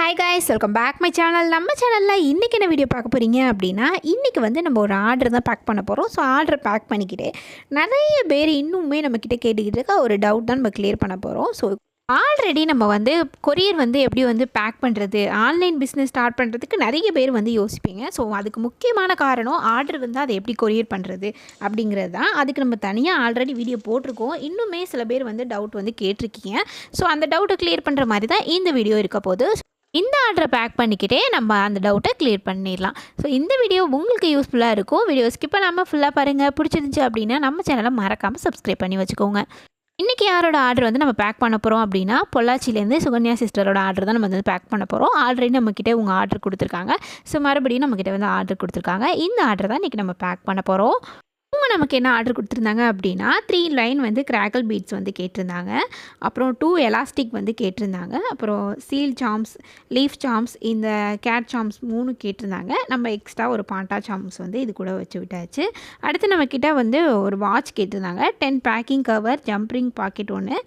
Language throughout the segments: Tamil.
Hi guys welcome back my channel நம்ம சேனலில் இன்றைக்கி என்ன வீடியோ பார்க்க போகிறீங்க அப்படின்னா இன்றைக்கி வந்து நம்ம ஒரு ஆர்டர் தான் பேக் பண்ண போகிறோம் ஸோ ஆர்டர் பேக் பண்ணிக்கிட்டு நிறைய பேர் இன்னுமே நம்மக்கிட்ட கேட்டுக்கிட்டு இருக்க ஒரு டவுட் தான் நம்ம கிளியர் பண்ண போகிறோம் ஸோ ஆல்ரெடி நம்ம வந்து கொரியர் வந்து எப்படி வந்து பேக் பண்ணுறது ஆன்லைன் பிஸ்னஸ் ஸ்டார்ட் பண்ணுறதுக்கு நிறைய பேர் வந்து யோசிப்பீங்க. ஸோ அதுக்கு முக்கியமான காரணம் ஆர்டர் வந்து அதை எப்படி கொரியர் பண்ணுறது அப்படிங்கிறது தான். அதுக்கு நம்ம தனியாக ஆல்ரெடி வீடியோ போட்டிருக்கோம். இன்னுமே சில பேர் வந்து டவுட் வந்து கேட்டிருக்கீங்க. ஸோ அந்த டவுட்டை கிளியர் பண்ணுற மாதிரி தான் இந்த வீடியோ இருக்க போது இந்த ஆர்டரை பேக் பண்ணிக்கிட்டே நம்ம அந்த டவுட்டை கிளியர் பண்ணிடலாம். ஸோ இந்த வீடியோ உங்களுக்கு யூஸ்ஃபுல்லாக இருக்கும். வீடியோ ஸ்கிப் பண்ணாமல் ஃபுல்லாக பாருங்கள் பிடிச்சிருந்துச்சு அப்படின்னா நம்ம சேனலை மறக்காமல் சப்ஸ்கிரைப் பண்ணி வச்சுக்கோங்க. இன்றைக்கி யாரோட ஆர்டர் வந்து நம்ம பேக் பண்ண போகிறோம் அப்படின்னா பொள்ளாச்சிலேருந்து சுகன்யா சிஸ்டரோட ஆர்டர் தான் நம்ம வந்து பேக் பண்ண போகிறோம் ஆல்ரெடி நம்மக்கிட்ட உங்கள் ஆர்டர் கொடுத்துருக்காங்க. ஸோ மறுபடியும் நம்மக்கிட்ட வந்து ஆர்டர் கொடுத்துருக்காங்க. இந்த ஆர்டர் தான் இன்றைக்கி நம்ம பேக் பண்ண போகிறோம் இவங்க நமக்கு என்ன ஆர்டர் கொடுத்துருந்தாங்க அப்படின்னா த்ரீ லைன் வந்து கிராக்கல் பீட்ஸ் வந்து கேட்டிருந்தாங்க. அப்புறம் டூ எலாஸ்டிக் வந்து கேட்டிருந்தாங்க. அப்புறம் சீல் சாம்ஸ் லீஃப் சாம்ஸ் இந்த கேட் சாம்ஸ் மூணு கேட்டிருந்தாங்க. நம்ம எக்ஸ்ட்ரா ஒரு பாண்டா சாம்ஸ் வந்து இது கூட வச்சு விட்டாச்சு. அடுத்து நம்மக்கிட்ட வந்து ஒரு வாட்ச் கேட்டிருந்தாங்க. Ten packing cover jump ring packet ஒன்று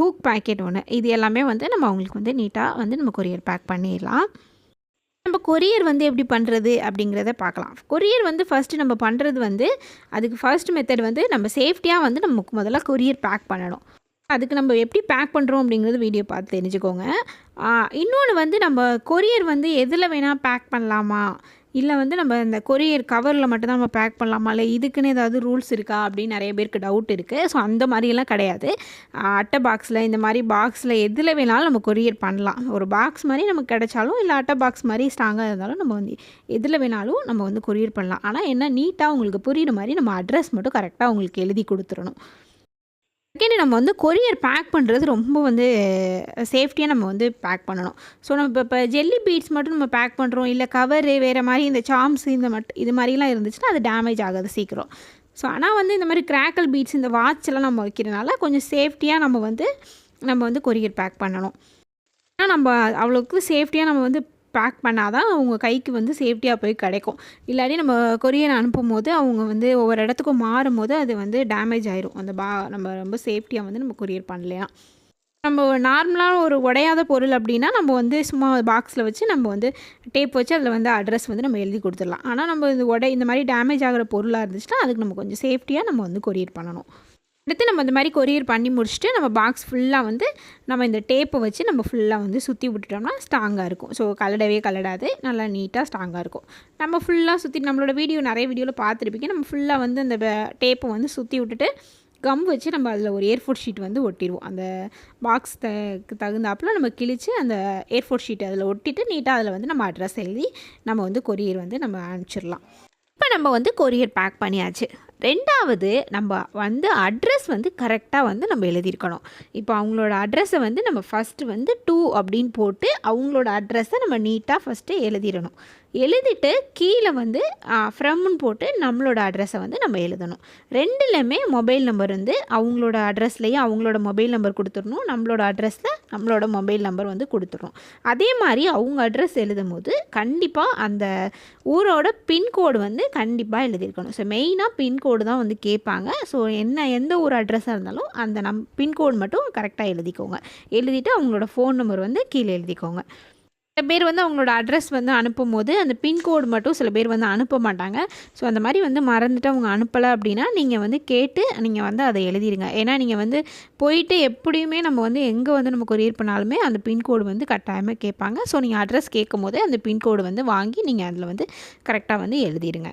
ஹூக் பாக்கெட் ஒன்று இது எல்லாமே வந்து நம்ம அவங்களுக்கு வந்து நீட்டாக வந்து நம்ம கொரியர் பேக் பண்ணிடலாம். நம்ம கொரியர் வந்து எப்படி பண்ணுறது அப்படிங்கிறத பார்க்கலாம். கொரியர் வந்து ஃபஸ்ட்டு நம்ம பண்ணுறது வந்து அதுக்கு ஃபர்ஸ்ட் மெத்தட் வந்து நம்ம சேஃப்டியாக வந்து நமக்கு முதல்ல கொரியர் பேக் பண்ணணும். அதுக்கு நம்ம எப்படி பேக் பண்ணுறோம் அப்படிங்கிறது வீடியோ பார்த்து தெரிஞ்சுக்கோங்க. இன்னொன்று வந்து நம்ம கொரியர் வந்து எதில் வேணால் பேக் பண்ணலாமா? இல்லை வந்து நம்ம இந்த கொரியர் கவரில் மட்டும்தான் நம்ம பேக் பண்ணலாமா? இல்லை இதுக்குன்னு ஏதாவது ரூல்ஸ் இருக்கா? அப்படின்னு நிறைய பேருக்கு டவுட் இருக்குது ஸோ அந்த மாதிரியெல்லாம் கிடையாது. அட்டை பாக்ஸில் இந்த மாதிரி பாக்ஸில் எதில் வேணாலும் நம்ம கொரியர் பண்ணலாம். ஒரு பாக்ஸ் மாதிரி நமக்கு கிடைச்சாலும் இல்லை அட்டை பாக்ஸ் மாதிரி ஸ்ட்ராங்காக இருந்தாலும் நம்ம வந்து எதில் வேணாலும் நம்ம வந்து கொரியர் பண்ணலாம். ஆனால் என்ன நீட்டாக உங்களுக்கு புரியிற மாதிரி நம்ம அட்ரஸ் மட்டும் கரெக்டாக உங்களுக்கு எழுதி கொடுத்துடணும். செகண்ட் நம்ம வந்து கொரியர் பேக் பண்ணுறது ரொம்ப வந்து சேஃப்டியாக நம்ம வந்து பேக் பண்ணணும். ஸோ நம்ம இப்போ இப்போ ஜெல்லி பீட்ஸ் மட்டும் நம்ம பேக் பண்ணுறோம் இல்லை கவரு வேறு மாதிரி இந்த சாம்ஸ் இந்த மட்டும் இது மாதிரிலாம் இருந்துச்சுன்னா அது டேமேஜ் ஆகாது சீக்கிரம். ஸோ ஆனால் வந்து இந்த மாதிரி கிராக்கல் பீட்ஸ் இந்த வாட்செல்லாம் நம்ம வைக்கிறனால கொஞ்சம் சேஃப்டியாக நம்ம வந்து நம்ம வந்து கொரியர் பேக் பண்ணணும். ஆனால் நம்ம அவ்வளோக்கு சேஃப்டியாக நம்ம வந்து பேக் பண்ணால் தான் அவங்க கைக்கு வந்து சேஃப்டியாக போய் கிடைக்கும். இல்லாட்டி நம்ம கொரியர் அனுப்பும் போது அவங்க வந்து ஒவ்வொரு இடத்துக்கும் மாறும் போது அது வந்து டேமேஜ் ஆயிரும். அந்த பா நம்ம ரொம்ப சேஃப்டியாக வந்து நம்ம கொரியர் பண்ணலையா? நம்ம நார்மலாக ஒரு உடையாத பொருள் அப்படின்னா நம்ம வந்து சும்மா பாக்ஸில் வச்சு நம்ம வந்து டேப் வச்சு அதில் வந்து அட்ரஸ் வந்து நம்ம எழுதி கொடுத்துடலாம். ஆனால் நம்ம இந்த உடை இந்த மாதிரி டேமேஜ் ஆகிற பொருளாக இருந்துச்சுன்னா அதுக்கு நம்ம கொஞ்சம் சேஃப்டியாக நம்ம வந்து கொரியர் பண்ணணும். அடுத்து நம்ம இந்த மாதிரி கொரியர் பண்ணி முடிச்சுட்டு நம்ம பாக்ஸ் ஃபுல்லாக வந்து நம்ம இந்த டேப்பை வச்சு நம்ம ஃபுல்லாக வந்து சுற்றி விட்டுட்டோம்னா ஸ்ட்ராங்காக இருக்கும். ஸோ கலடவே கலடாது. நல்லா நீட்டாக ஸ்ட்ராங்காக இருக்கும். நம்ம ஃபுல்லாக சுற்றி நம்மளோட வீடியோ நிறைய வீடியோவில் பார்த்துருப்பீங்க. நம்ம ஃபுல்லாக வந்து அந்த டேப்பை வந்து சுற்றி விட்டுட்டு கம் வச்சு நம்ம அதில் ஒரு ஏர்ஃபோர்ட் ஷீட் வந்து ஒட்டிடுவோம் அந்த பாக்ஸ் த தகுந்தாப்பில் நம்ம கிழித்து அந்த ஏர்ஃபோர்ட் ஷீட் அதில் ஒட்டிட்டு நீட்டாக அதில் வந்து நம்ம அட்ரஸ் எழுதி நம்ம வந்து கொரியர் வந்து நம்ம அனுப்பிச்சிடலாம். இப்போ நம்ம வந்து கொரியர் பேக் பண்ணியாச்சு. ரெண்டாவது நம்ம வந்து அட்ரஸ் வந்து கரெக்டாக வந்து நம்ம எழுதியிருக்கணும். இப்போ அவங்களோட அட்ரஸை வந்து நம்ம ஃபஸ்ட்டு வந்து டூ அப்படின்னு போட்டு அவங்களோட அட்ரஸை நம்ம நீட்டாக ஃபஸ்ட்டு எழுதிடணும். எழுதிட்டு கீழே வந்து ஃப்ரம்னு போட்டு நம்மளோட அட்ரஸை வந்து நம்ம எழுதணும். ரெண்டுலேயுமே மொபைல் நம்பர் வந்து அவங்களோட அட்ரஸ்லேயும் அவங்களோட மொபைல் நம்பர் கொடுத்துடணும். நம்மளோட அட்ரஸில் நம்மளோட மொபைல் நம்பர் வந்து கொடுத்துடணும். அதே மாதிரி அவங்க அட்ரஸ் எழுதும் போது கண்டிப்பாக அந்த ஊரோட பின்கோடு வந்து கண்டிப்பாக எழுதியிருக்கணும். ஸோ மெயினாக பின்கோடு தான் வந்து கேட்பாங்க. ஸோ என்ன எந்த ஊர் அட்ரஸாக இருந்தாலும் அந்த நம் பின்கோடு மட்டும் கரெக்டாக எழுதிக்கோங்க. எழுதிட்டு அவங்களோட ஃபோன் நம்பர் வந்து கீழே எழுதிக்கோங்க. சில பேர் வந்து அவங்களோட அட்ரஸ் வந்து அனுப்பும் போது அந்த பின்கோடு மட்டும் சில பேர் வந்து அனுப்ப மாட்டாங்க. ஸோ அந்த மாதிரி வந்து மறந்துட்டு அவங்க அனுப்பலை அப்படின்னா நீங்கள் வந்து கேட்டு நீங்கள் வந்து அதை எழுதிடுங்க ஏன்னா நீங்கள் வந்து போயிட்டு எப்படியுமே நம்ம வந்து எங்கே வந்து நம்ம கொரியர் பண்ணாலுமே அந்த பின்கோடு வந்து கட்டாயமாக கேட்பாங்க. ஸோ நீங்கள் அட்ரஸ் கேட்கும் போதே அந்த பின்கோடு வந்து வாங்கி நீங்கள் அதில் வந்து கரெக்டாக வந்து எழுதிடுங்க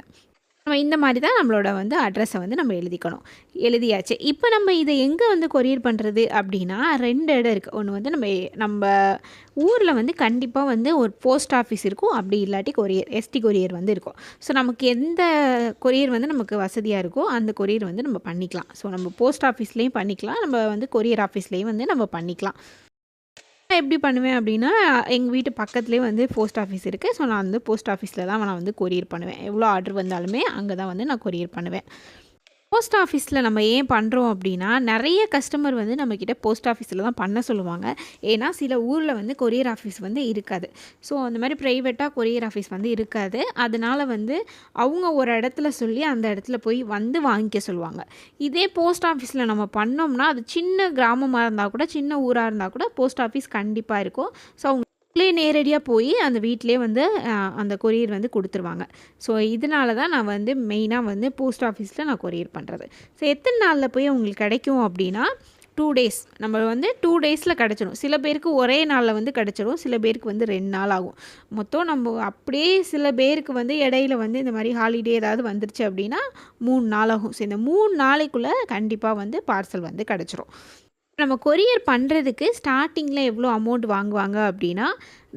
நம்ம இந்த மாதிரி தான் நம்மளோட வந்து அட்ரஸை வந்து நம்ம எழுதிக்கணும். எழுதியாச்சு. இப்போ நம்ம இதை எங்கே வந்து கொரியர் பண்ணுறது அப்படின்னா ரெண்டு இடம் இருக்குது ஒன்று வந்து நம்ம நம்ம ஊரில் வந்து கண்டிப்பாக வந்து ஒரு போஸ்ட் ஆஃபீஸ் இருக்கும். அப்படி இல்லாட்டி கொரியர் எஸ்டி கொரியர் வந்து இருக்கும். ஸோ நமக்கு எந்த கொரியர் வந்து நமக்கு வசதியாக இருக்கோ அந்த கொரியர் வந்து நம்ம பண்ணிக்கலாம். ஸோ நம்ம போஸ்ட் ஆஃபீஸ்லேயும் பண்ணிக்கலாம். நம்ம வந்து கொரியர் ஆஃபீஸ்லேயும் வந்து நம்ம பண்ணிக்கலாம். நான் எப்படி பண்ணுவேன் அப்படின்னா எங்கள் வீட்டு பக்கத்துலேயே வந்து போஸ்ட் ஆஃபீஸ் இருக்குது ஸோ நான் வந்து போஸ்ட் ஆஃபீஸில் தான் நான் வந்து கொரியர் பண்ணுவேன். எவ்வளோ ஆர்டர் வந்தாலுமே அங்கே தான் வந்து நான் கொரியர் பண்ணுவேன். போஸ்ட் ஆஃபீஸில் நம்ம ஏன் பண்ணுறோம் அப்படின்னா நிறைய கஸ்டமர் வந்து நம்மக்கிட்ட போஸ்ட் ஆஃபீஸில் தான் பண்ண சொல்லுவாங்க. ஏன்னா சில ஊரில் வந்து கொரியர் ஆஃபீஸ் வந்து இருக்காது. ஸோ அந்த மாதிரி ப்ரைவேட்டாக கொரியர் ஆஃபீஸ் வந்து இருக்காது. அதனால் வந்து அவங்க ஒரு இடத்துல சொல்லி அந்த இடத்துல போய் வந்து வாங்கிக்க சொல்லுவாங்க. இதே போஸ்ட் ஆஃபீஸில் நம்ம பண்ணோம்னா அது சின்ன கிராமமாக இருந்தால் கூட சின்ன ஊராக இருந்தால் கூட போஸ்ட் ஆஃபீஸ் கண்டிப்பாக இருக்கும். ஸோ அவங்க உள்ளே நேரடியாக போய் அந்த வீட்டிலே வந்து அந்த கொரியர் வந்து கொடுத்துருவாங்க. ஸோ இதனால தான் நான் வந்து மெயினாக வந்து போஸ்ட் ஆஃபீஸில் நான் கொரியர் பண்ணுறது ஸோ எத்தனை நாளில் போய் உங்களுக்கு கிடைக்கும் அப்படின்னா டூ டேஸ் நம்ம வந்து டூ டேஸில் கிடச்சிடும் சில பேருக்கு ஒரே நாளில் வந்து கிடச்சிடும் சில பேருக்கு வந்து ரெண்டு நாள் ஆகும். மொத்தம் நம்ம அப்படியே சில பேருக்கு வந்து இடையில வந்து இந்த மாதிரி ஹாலிடே ஏதாவது வந்துருச்சு அப்படின்னா மூணு நாள் ஆகும். ஸோ இந்த மூணு நாளைக்குள்ளே கண்டிப்பாக வந்து பார்சல் வந்து கிடச்சிரும். நம்ம கொரியர் பண்ணுறதுக்கு ஸ்டார்டிங்கில் எவ்வளோ அமௌண்ட் வாங்குவாங்க அப்படின்னா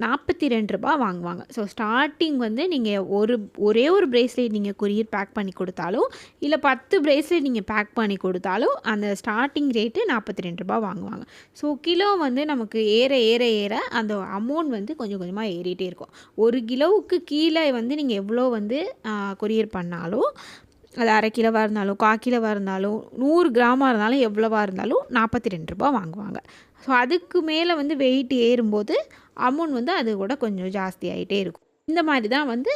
நாற்பத்தி ரெண்டு ரூபா வாங்குவாங்க. ஸோ ஸ்டார்டிங் வந்து நீங்கள் ஒரு ஒரே ஒரு ப்ரேஸ்லெட் நீங்கள் கொரியர் பேக் பண்ணி கொடுத்தாலும் இல்லை பத்து ப்ரேஸ்லெட் நீங்கள் பேக் பண்ணி கொடுத்தாலும் அந்த ஸ்டார்டிங் ரேட்டு நாற்பத்தி ரெண்டு ரூபா வாங்குவாங்க. ஸோ கிலோ வந்து நமக்கு ஏற ஏற ஏற அந்த அமௌண்ட் வந்து கொஞ்சம் கொஞ்சமாக ஏறிட்டே இருக்கும். ஒரு கிலோவுக்கு கீழே வந்து நீங்கள் எவ்வளோ வந்து கொரியர் பண்ணாலும் அது அரை கிலோவாக இருந்தாலும் கா கிலோவாக இருந்தாலும் நூறு கிராமாக இருந்தாலும் எவ்வளோவா இருந்தாலும் நாற்பத்தி ரெண்டு ரூபா வாங்குவாங்க. ஸோ அதுக்கு மேலே வந்து வெயிட் ஏறும்போது அமௌண்ட் வந்து அது கூட கொஞ்சம் ஜாஸ்தி ஆகிட்டே இருக்கும். இந்த மாதிரி தான் வந்து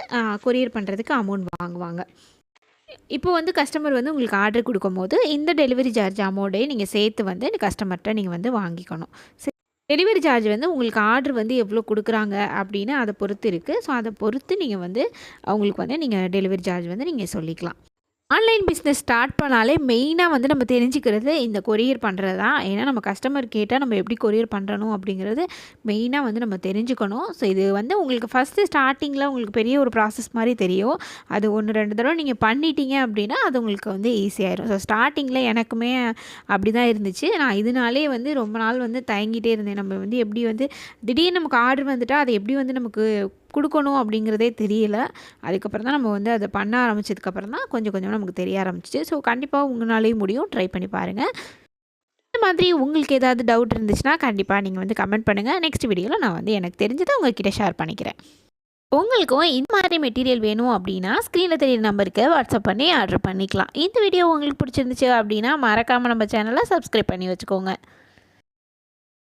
கொரியர் பண்ணுறதுக்கு அமௌண்ட் வாங்குவாங்க. இப்போ வந்து கஸ்டமர் வந்து உங்களுக்கு ஆர்டர் கொடுக்கும்போது இந்த டெலிவரி சார்ஜ் அமௌண்ட்டே நீங்கள் சேர்த்து வந்து கஸ்டமர்கிட்ட நீங்கள் வந்து வாங்கிக்கணும். சரி. டெலிவரி சார்ஜ் வந்து உங்களுக்கு ஆர்டர் வந்து எவ்வளோ கொடுக்குறாங்க அப்படின்னு அதை பொறுத்து இருக்குது ஸோ அதை பொறுத்து நீங்கள் வந்து அவங்களுக்கு வந்து நீங்கள் டெலிவரி சார்ஜ் வந்து நீங்கள் சொல்லிக்கலாம். ஆன்லைன் பிஸ்னஸ் ஸ்டார்ட் பண்ணாலே மெயினாக வந்து நம்ம தெரிஞ்சுக்கிறது இந்த கொரியர் பண்ணுறது தான். ஏன்னா நம்ம கஸ்டமர் கேட்டால் நம்ம எப்படி கொரியர் பண்ணுறணும் அப்படிங்கிறது மெயினாக வந்து நம்ம தெரிஞ்சுக்கணும். ஸோ இது வந்து உங்களுக்கு ஃபஸ்ட்டு ஸ்டார்டிங்கில் உங்களுக்கு பெரிய ஒரு ப்ராசஸ் மாதிரி தெரியும். அது ஒன்று ரெண்டு தடவை நீங்கள் பண்ணிட்டீங்க அப்படின்னா அது உங்களுக்கு வந்து ஈஸியாயிரும் ஸோ ஸ்டார்டிங்கில் எனக்குமே அப்படி தான் இருந்துச்சு. நான் இதனாலே வந்து ரொம்ப நாள் வந்து தயங்கிட்டே இருந்தேன். நம்ம வந்து எப்படி வந்து திடீர்னு நமக்கு ஆர்டர் வந்துட்டால் அதை எப்படி வந்து நமக்கு கொடுக்கணும் அப்படிங்கிறதே தெரியல. அதுக்கப்புறம் தான் நம்ம வந்து அதை பண்ண ஆரம்பிச்சதுக்கப்புறம் தான் கொஞ்சம் கொஞ்சம் நமக்கு தெரிய ஆரம்பிச்சிச்சு. ஸோ கண்டிப்பாக உங்களாலேயும் முடியும். ட்ரை பண்ணி பாருங்கள் இந்த மாதிரி உங்களுக்கு ஏதாவது டவுட் இருந்துச்சுன்னா கண்டிப்பாக நீங்கள் வந்து கமெண்ட் பண்ணுங்கள் நெக்ஸ்ட் வீடியோவில் நான் வந்து எனக்கு தெரிஞ்சதை உங்ககிட்ட ஷேர் பண்ணிக்கிறேன். உங்களுக்கும் இந்த மாதிரி மெட்டீரியல் வேணும் அப்படின்னா ஸ்க்ரீனில் தெரியுற நம்பருக்கு வாட்ஸ்அப் பண்ணி ஆர்டர் பண்ணிக்கலாம். இந்த வீடியோ உங்களுக்கு பிடிச்சிருந்துச்சு அப்படின்னா மறக்காமல் நம்ம சேனலை சப்ஸ்கிரைப் பண்ணி வச்சுக்கோங்க.